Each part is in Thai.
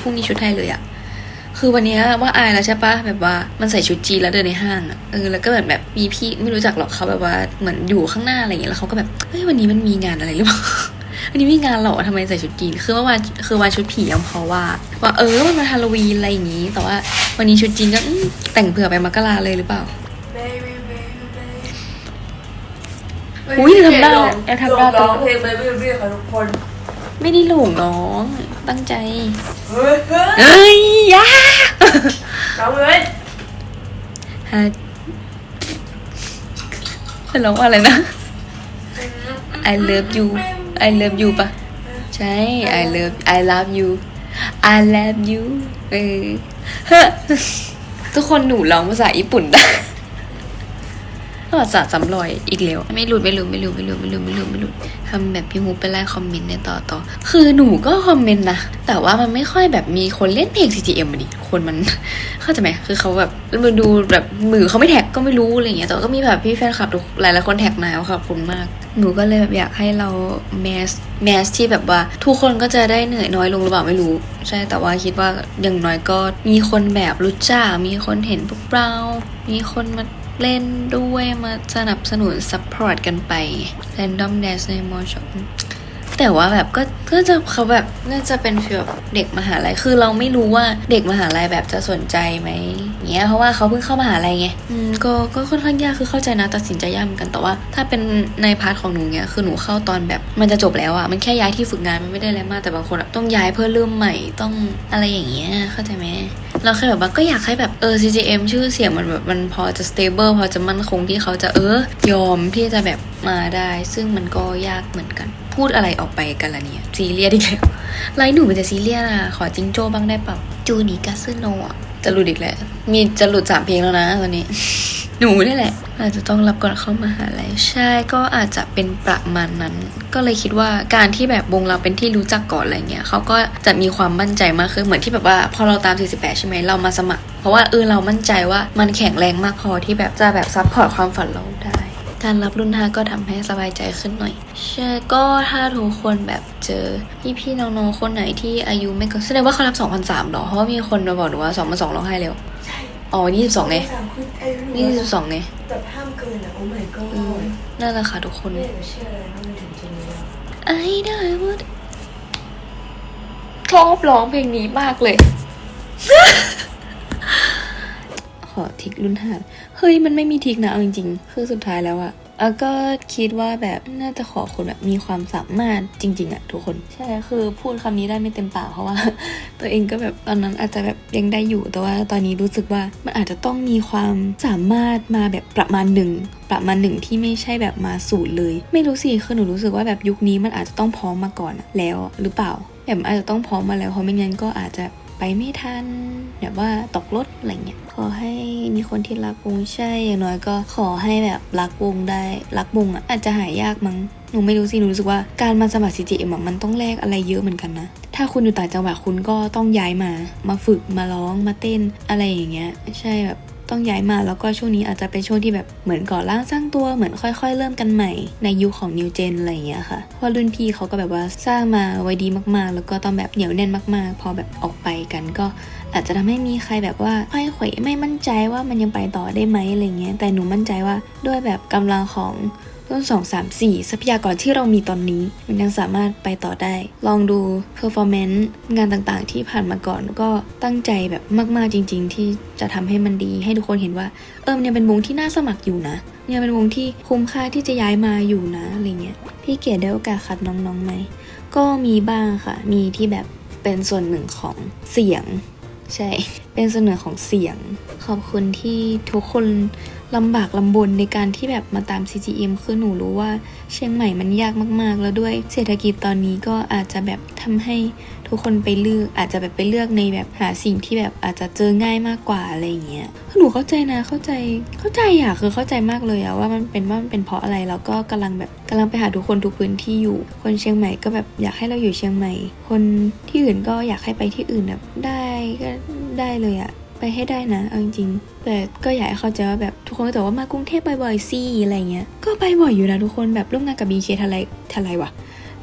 พรุ่งนี้ชุดไทยเลยอะคือวันเนี้ยว่าอายแล้วใช่ปะแบบว่ามันใส่ชุดจีนแล้วเดินในห้างอะเออแล้วก็แบบแบบมีพี่ไม่รู้จักหรอกเขาแบบว่าเหมือนอยู่ข้างหน้าอะไรอย่างเงี้ยแล้วเขาก็แบบเฮ้ยวันนี้มันมีงานอะไรหรือเปล่าวันนี้มีงานเหรอทำไมใส่ชุดจีน คือเมื่อวานคือวันชุดผียังพอว่า ว่าเออมันมาฮาโลวีนอะไรอย่างงี้ แต่ว่าวันนี้ชุดจีนก็อืมแต่งเผื่อไปมกราเลยหรือเปล่า Baby, baby, baby อุ๊ยทำได้แอบทำได้ร้องเพลง Baby Baby ค่ะทุกคน ไม่ได้หลงน้อง ตั้งใจ เฮ้ยเฮ้ยเอ้ยอยาร้องเลยฮะจะร้องว่าอะไรนะ I love you I love you ปะใช่ I love I love you I love you เออเฮ้อทุกคนหนูร้องภาษาญี่ปุ่นได้ ภาษาสำรอยอีกแล้วไม่รู้ไม่รู้ไม่รู้ไม่รู้ไม่รู้ไม่รู้ไม่รู้ทำแบบพี่ฮูไปไล่คอมเมนต์ในต่อต่อคือหนูก็คอมเมนต์นะ แต่ว่ามันไม่ค่อยแบบมีคนเล่นเพลง CGM มาดิคนมันเข้าใจไหมคือเขาแบบมาดูแบบมือเขาไม่แท็กก็ไม่รู้อะไรเงี้ยแต่ก็มีแบบพี่แฟนคลับทุกหลายหลายๆคนแท็กมาขอบคุณมาก หนูก็เลยแบบอยากให้เราแมสแมสที่แบบว่า ทุกคนก็จะได้เหนื่อยน้อยลงหรือเปล่าไม่รู้ ใช่แต่ว่าคิดว่าอย่างน้อยก็มีคนแบบรู้จักมีคนเห็นพวกเรา มีคนมา เล่นด้วยมาสนับสนุนซัพพอร์ตกันไป Random Dance ในมอชอ แต่ว่าแบบก็ก็จะเขาแบบน่าจะเป็นฟีลแบบเด็กมหาลัยคือเราไม่รู้ว่าเด็กมหาลัยแบบจะสนใจไหมเงี้ยเพราะว่าเขาเพิ่งเข้ามหาลัยไงอืมก็ก็ค่อนข้างยากคือเข้าใจนะตัดสินใจยากเหมือนกันแต่ว่า ถ้าเป็นในพาร์ทของหนูเนี้ยคือหนูเข้าตอนแบบมันจะจบแล้วอะมันแค่ย้ายที่ฝึกงานมันไม่ได้อะไรมากแต่บางคนอะต้องย้ายเพื่อเริ่มใหม่ต้องอะไรอย่างเงี้ยเข้าใจไหมเราเคยแบบว่าก็อยากให้แบบเออ CGM ชื่อเสียงมันแบบมันพอจะ stable พอจะมั่นคงที่เขาจะเออยอมที่จะแบบมาได้ ซึ่งมันก็ยากเหมือนกัน พูดอะไรออกไปกันละเนี่ยซีเรียสอีกแล้วไลน์หนูมันจะซีเรียสอะขอจิงโจ้บ้างได้เปล่าจูนิกาซึโนะจะหลุดอีกแล้วมีจะหลุดสามเพลงแล้วนะตอนนี้ หนูนี่แหละ อาจจะต้องรับก่อนเข้ามหาลัยใช่ก็อาจจะเป็นประมาณนั้น ก็เลยคิดว่าการที่แบบวงเราเป็นที่รู้จักก่อนอะไรเงี้ยเขาก็จะมีความมั่นใจมากขึ้นเหมือนที่แบบว่า พอเราตาม 48 ใช่ไหมเรามาสมัคร เพราะว่าเออเรามั่นใจว่ามันแข็งแรงมากพอที่แบบจะแบบซัพพอร์ตความฝันเราได้ การรับรุ่นห้าก็ทำให้สบายใจขึ้นหน่อยใช่ก็ถ้าทุกคนแบบเจอพี่พี่ๆน้องๆคนไหนที่อายุไม่เกินแสดงว่าเขารับ2,003หรอเพราะว่ามีคนมาบอกหนูว่า2,002ร้องไห้เร็วใช่อ๋อ22ไงสามคือไอ้นี่22ไงแบบห้ามเกินอะโอ้ my อืม god นั่นแหละค่ะทุกคนไม่อยากจะเชื่อเลยว่ามันถึงจะมีแล้ว I know I would ชอบร้องเพลงนี้มากเลยข อทิกรุ่นห้าเฮ้ยมันไม่มีทิกนะเอาจริงๆ คือสุดท้ายแล้วอะอะก็คิดว่าแบบน่าจะขอคนแบบมีความสามารถจริง ๆอะทุกคนใช่คือพูดคำนี้ได้ไม่เต็มปากเพราะว่า ตัวเองก็แบบตอนนั้นอาจจะแบบยังได้อยู่แต่ว่าตอนนี้รู้สึกว่ามันอาจจะต้องมีความสามารถมาแบบประมาณหนึ่งประมาณหนึ่งที่ไม่ใช่แบบมาสูตรเลย ไม่รู้สิคือหนูรู้สึกว่าแบบยุคนี้มันอาจจะต้องพร้อมมาก่อนแล้วหรือเปล่าแบบอาจจะต้องพร้อมมาแล้วเพราะไม่งั้นก็อาจจะ ไปไม่ทันแบบว่าตกรถอะไรเงี้ยขอให้มีคนที่รักวงใช่อย่างน้อยก็ขอให้แบบรักวงได้รักวงอะอาจจะหายากมั้งหนูไม่รู้สิหนูรู้สึกว่าการมาสมัคร CGM อะมันต้องแลกอะไรเยอะเหมือนกันนะ ถ้าคุณอยู่ต่างจังหวัดคุณก็ต้องย้ายมา มาฝึกมาร้องมาเต้นอะไรอย่างเงี้ย ใช่แบบ ต้องย้ายมาแล้วก็ช่วงนี้อาจจะเป็นช่วงที่แบบเหมือนก่อร่างสร้างตัวเหมือนค่อย ๆ เริ่มกันใหม่ในยุคของนิวเจนอะไรอย่างเงี้ยค่ะเพราะรุ่นพี่เขาก็แบบว่าสร้างมาไว้ดีมากๆ แล้วก็ต้องแบบเหนียวแน่นมากๆ พอแบบออกไปกันก็อาจจะทำให้มีใครแบบว่าค่อยเขวไม่มั่นใจว่ามันยังไปต่อได้ไหมอะไรเงี้ยแต่หนูมั่นใจว่าด้วยแบบกำลังของ รุ่น2 3 4 ทรัพยากรที่เรามีตอนนี้ มันยังสามารถไปต่อได้ ลองดู performance งานต่างๆ ที่ผ่านมาก่อนก็ตั้งใจแบบมากๆจริง ๆ ที่จะทำให้มันดีให้ทุกคนเห็นว่า เออมันยังเป็นวงที่น่าสมัครอยู่นะยังเป็นวงที่คุ้มค่าที่จะย้ายมาอยู่นะอะไรเงี้ยพี่เกียรติได้โอกาสคัดน้องๆไหมก็มีบ้างค่ะ มีที่แบบเป็นส่วนหนึ่งของเสียง ใช่ เป็นส่วนหนึ่งของเสียง ขอบคุณที่ทุกคน ลำบากลำบนในการที่แบบมาตาม CGM คือหนูรู้ว่าเชียงใหม่มันยากมาก ๆ แล้วด้วยเศรษฐกิจตอนนี้ก็อาจจะแบบทำให้ทุกคนไปเลือกอาจจะแบบไปเลือกในแบบหาสิ่งที่แบบอาจจะเจอง่ายมากกว่าอะไรอย่างเงี้ยหนูเข้าใจนะเข้าใจเข้าใจอะคือเข้าใจมากเลยอะว่ามันเป็นว่ามันเป็นเพราะอะไรแล้วก็กำลังแบบกำลังไปหาทุกคนทุกพื้นที่อยู่ คนเชียงใหม่ก็แบบอยากให้เราอยู่เชียงใหม่ คนที่อื่นก็อยากให้ไปที่อื่นแบบได้ก็ได้เลยอะ ไปให้ได้นะเอาจริงๆแต่ก็อยากให้เข้าใจว่าแบบทุกคนก็จะว่ามากรุงเทพบ่อยๆสิอะไรเงี้ยก็ไปบ่อยอยู่นะทุกคนแบบร่วมงานกับบีเคทลายทลายวะ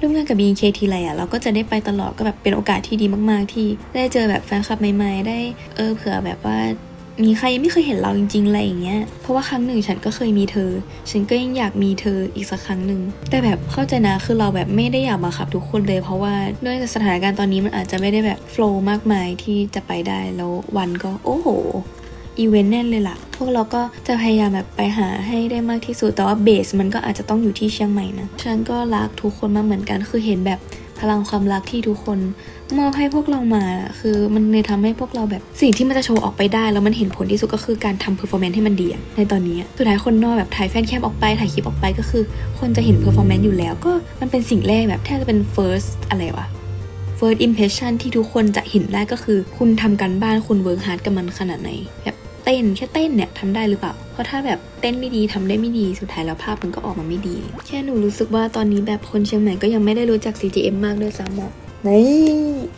ร่วมงานกับ BNK ทีไรอะเราก็จะได้ไปตลอดก็แบบเป็นโอกาสที่ดีมาก ๆ ที่ได้เจอแบบแฟนคลับใหม่ ๆ ได้เออเผื่อแบบว่า มีใครยังไม่เคยเห็นเราจริงๆอะไรอย่างเงี้ย เพราะว่าครั้งหนึ่งฉันก็เคยมีเธอ ฉันก็ยังอยากมีเธออีกสักครั้งหนึ่ง แต่แบบเข้าใจนะคือเราแบบไม่ได้อยากบังคับทุกคนเลย เพราะว่าด้วยสถานการณ์ตอนนี้มันอาจจะไม่ได้แบบโฟล์มากมายที่จะไปได้แล้ววันก็โอ้โหอีเวนต์แน่นเลยล่ะ พวกเราก็จะพยายามแบบไปหาให้ได้มากที่สุด แต่ว่าเบสมันก็อาจจะต้องอยู่ที่เชียงใหม่นะ ฉันก็รักทุกคนมาเหมือนกัน คือเห็นแบบพลังความรักที่ทุกคน มอบให้พวกเรามาคือมันเลยทำให้พวกเราแบบสิ่งที่มันจะโชว์ออกไปได้ แล้วมันเห็นผลที่สุดก็คือการทำเพอร์ฟอร์แมนซ์ให้มันดีในตอนนี้สุดท้ายคนนอกแบบถ่ายแฟนแคมออกไปถ่ายคลิปออกไปก็คือ คนจะเห็นเพอร์ฟอร์แมนซ์อยู่แล้ว ก็มันเป็นสิ่งแรกแบบแทบจะเป็น first อะไรวะ first impression ที่ทุกคนจะเห็นได้ก็คือ คุณทำการบ้านคุณเวิร์กฮาร์ดกับมันขนาดไหนแบบเต้นแค่เต้นเนี่ยทำได้หรือเปล่า เพราะถ้าแบบเต้นไม่ดีทำได้ไม่ดีสุดท้ายแล้วภาพมันก็ออกมาไม่ดี แค่หนูรู้สึกว่าตอนนี้แบบคนเชียงใหม่ก็ยังไม่ได้รู้จัก CGM มากด้วยซ้ำอะ นี่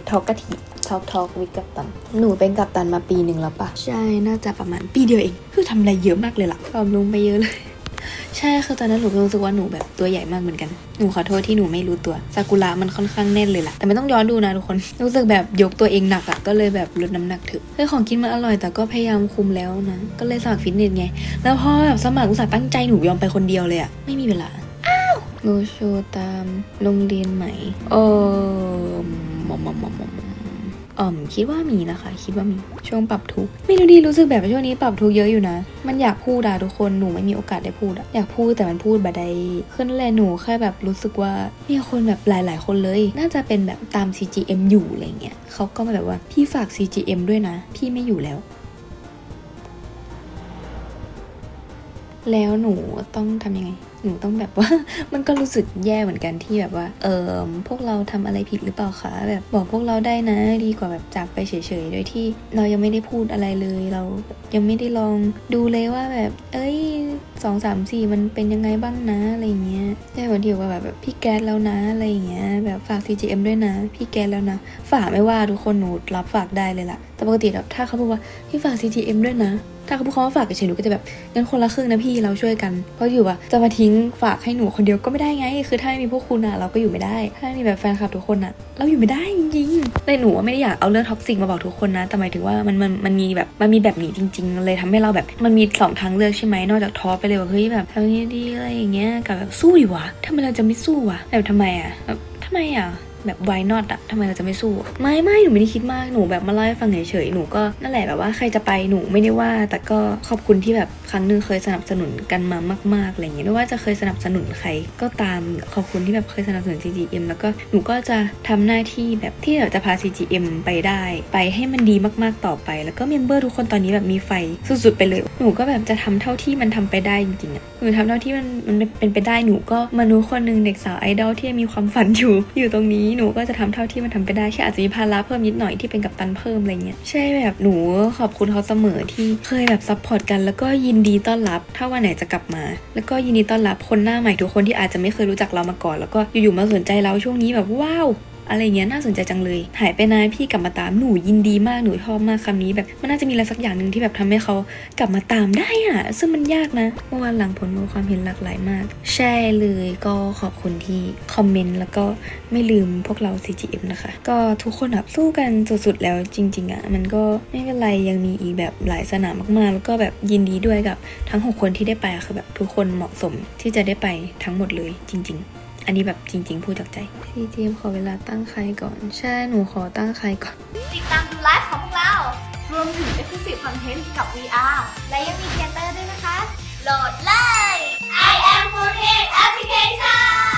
ทอกกะทิทอกทอกวิกกัปตัน หนูเป็นกัปตันมาปีหนึ่งแล้วปะใช่ น่าจะประมาณปีเดียวเอง คือทำอะไรเยอะมากเลยล่ะผอมลงไปเยอะเลย ใช่คือตอนนั้นหนูก็รู้สึกว่าหนูแบบตัวใหญ่มากเหมือนกัน หนูขอโทษที่หนูไม่รู้ตัวซากุระมันค่อนข้างแน่นเลยล่ะ แต่ไม่ต้องย้อนดูนะทุกคน รู้สึกแบบยกตัวเองหนักอะ่ะ ก็เลยแบบลดน้ำหนักเถอะเฮ้ยของกินมันอร่อยแต่ก็พยายามคุมแล้วนะ ก็เลยสมัครฟิตเนสไง แล้วพอแบบสมัครอุตส่าห์ตั้งใจหนูยอมไปคนเดียวเลยอะ่ะ ไม่มีเวลา อ้าวโลโชตามโรงเรียนใหมเออมอมมอมมอมมอมอ๋อมคิดว่ามีนะคะ คิดว่ามีช่วงปรับทุกไม่รู้ดีรู้สึกแบบช่วงนี้ปรับทุกเยอะอยู่นะ มันอยากพูดอะทุกคนหนูไม่มีโอกาสได้พูดอะอยากพูดแต่มันพูดบัดได้ขึ้นและหนูแค่แบบรู้สึกว่ามีคนแบบหลาย ๆ คนเลย น่าจะเป็นแบบตาม CGM อยู่อะไรเงี้ยเขาก็มาแบบว่าพี่ฝาก CGM ด้วยนะ พี่ไม่อยู่แล้วแล้วหนูต้องทำยังไง หนูต้องแบบว่า มันก็รู้สึกแย่เหมือนกันที่แบบว่า เออพวกเราทำอะไรผิดหรือเปล่าคะแบบบอกพวกเราได้นะ ดีกว่าแบบจากไปเฉยๆโดยที่เรายังไม่ได้พูดอะไรเลยเรายังไม่ได้ลองดูเลยว่าแบบ เอ้ยสองสามสี่มันเป็นยังไงบ้างนะอะไรเงี้ยใช่วันที่ว่าแบบพี่แก๊สแล้วนะอะไรเงี้ยแบบฝาก CGM ด้วยนะพี่แก๊สแล้วนะ ฝากไม่ว่าทุกคนหนูรับฝากได้เลยล่ะแต่ปกติแบบถ้าเขาพูดว่าพี่ฝาก CGM ด้วยนะ ถ้าเขาพูดคำว่าฝากเฉยๆหนูก็จะแบบงั้นคนละครึ่งนะพี่เราช่วยกันเพราะอยู่ว่าจะมาทิ้งฝากให้หนูคนเดียวก็ไม่ได้ไง คือถ้าไม่มีพวกคุณอะเราก็อยู่ไม่ได้ ถ้าไม่มีแบบแฟนคลับทุกคนอะเราอยู่ไม่ได้จริงๆแต่หนูไม่ได้อยากเอาเรื่องท็อกซิกมาบอกทุกคนนะแต่หมายถึงว่ามันมันมันมีแบบมันมีแบบนี้จริง ๆ เลยทำให้เราแบบมันมีสองทางเลือกใช่ไหมนอกจากท้อไปเลยว่าเฮ้ยแบบทำยังไงดีอะไรอย่างเงี้ยกับแบบสู้ดีวะทำไมเราจะไม่สู้วะแบบทำไมอะแบบทำไมอะ แบบ why not อะทำไมเราจะไม่สู้ ไม่ไม่หนูไม่ได้คิดมาก หนูแบบมาเล่าให้ฟังเฉยๆ หนูก็นั่นแหละแบบว่าใครจะไปหนูไม่ได้ว่า แต่ก็ขอบคุณที่แบบครั้งนึงเคยสนับสนุนกันมามากๆ อะไรเงี้ย ไม่ว่าจะเคยสนับสนุนใครก็ตาม ขอบคุณที่แบบเคยสนับสนุน CGM แล้วก็หนูก็จะทำหน้าที่แบบที่แบบจะพา CGM ไปได้ ไปให้มันดีมากๆ ต่อไป แล้วก็เมมเบอร์ทุกคนตอนนี้แบบมีไฟสุดๆไปเลย หนูก็แบบจะทำเท่าที่มันทำไปได้จริงๆอะหนูทำเท่าที่มันมันเป็นไปได้ หนูก็มนุษย์คนหนึ่งเด็กสาวไอดอลที่มีความฝันอยู่อยู่ตรงนี้หนูก็จะทำเท่าที่มันทำไปได้แค่อาจจะมีภาระเพิ่มนิดหน่อยที่เป็นกับตันเพิ่มอะไรเงี้ยใช่แบบหนูขอบคุณเขาเสมอที่เคยแบบซัพพอร์ตกันแล้วก็ยินดีต้อนรับ ถ้าวันไหนจะกลับมา แล้วก็ยินดีต้อนรับคนหน้าใหม่ทุกคนที่อาจจะไม่เคยรู้จักเรามาก่อน แล้วก็อยู่ๆมาสนใจเราช่วงนี้แบบว้าว อะไรเงี้ยน่าสนใจจังเลย หายไปนานพี่กลับมาตามหนูยินดีมากหนูชอบมากคำนี้แบบมันน่าจะมีอะไรสักอย่างหนึ่งที่แบบทำให้เขากลับมาตามได้อะซึ่งมันยากนะเมื่อวานหลังผลมีความเห็นหลากหลายมากใช่เลยก็ขอบคุณที่คอมเมนต์แล้วก็ไม่ลืมพวกเรา CGM นะคะ ก็ทุกคนแบบสู้กันสุดๆแล้วจริงๆอะมันก็ไม่เป็นไรยังมีอีกแบบหลายสนามมากๆ แล้วก็แบบยินดีด้วยกับทั้งหกคนที่ได้ไปคือแบบทุกคนเหมาะสมที่จะได้ไปทั้งหมดเลยจริง ๆ อันนี้แบบจริง ๆ พูดจากใจพี่เจมขอเวลาตั้งใครก่อน ใช่ หนูขอตั้งใครก่อน ติดตามดูไลฟ์ของพวกเรา รวมถึง Exclusive Content กับ VR และยังมีเทเตอร์ด้วยนะคะ โหลดเลย I am 4 8